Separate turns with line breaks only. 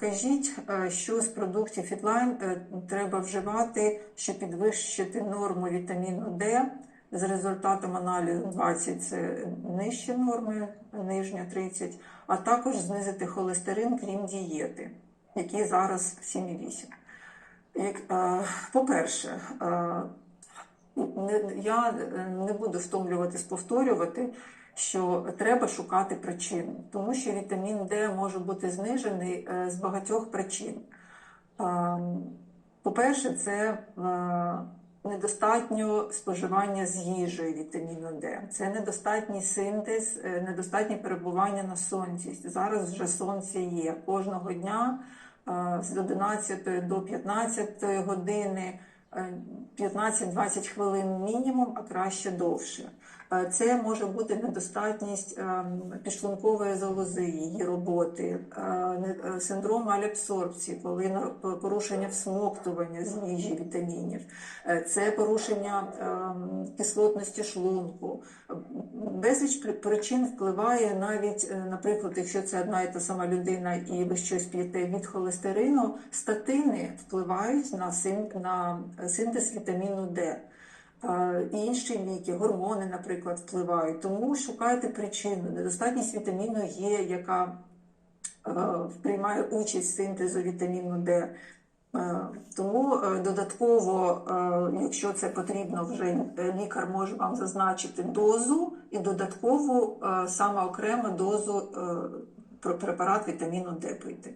Підкажіть, е, що з продуктів Фітлайн е, треба вживати, щоб підвищити норму вітаміну Д з результатом аналізу 20 це нижчі норми, нижня 30, а також знизити холестерин, крім дієти, який зараз 7,8. Як, е, По-перше, не- я не буду втомлюватись повторювати, що треба шукати причину, тому що вітамін Д може бути знижений е, з багатьох причин. Е, По-перше, це е, недостатньо споживання з їжею вітаміну Д. Це недостатній синтез, е, недостатнє перебування на сонці. Зараз вже сонце є кожного дня е, з 11 до 15 години. Е, 15-20 хвилин мінімум, а краще довше. Е, Це може бути недостатність ем, підшлункової залози, її роботи, е, е, синдром малябсорбції, коли порушення всмоктування з їжі вітамінів, Е, це порушення ем, кислотності шлунку. Безліч причин впливає навіть, е, наприклад, якщо це одна і та сама людина і ви щось п'єте від холестерину, статини впливають на, син, на синтез вітаміну Д. Е, І інші ліки, гормони, наприклад, впливають. Тому шукайте причину. Недостатність вітаміну Е, яка е, приймає участь в синтезу вітаміну Д. Е, Тому е, додатково, е, якщо це потрібно, вже лікар може вам зазначити дозу і додаткову е, саме окрему дозу препарат вітаміну Д пити.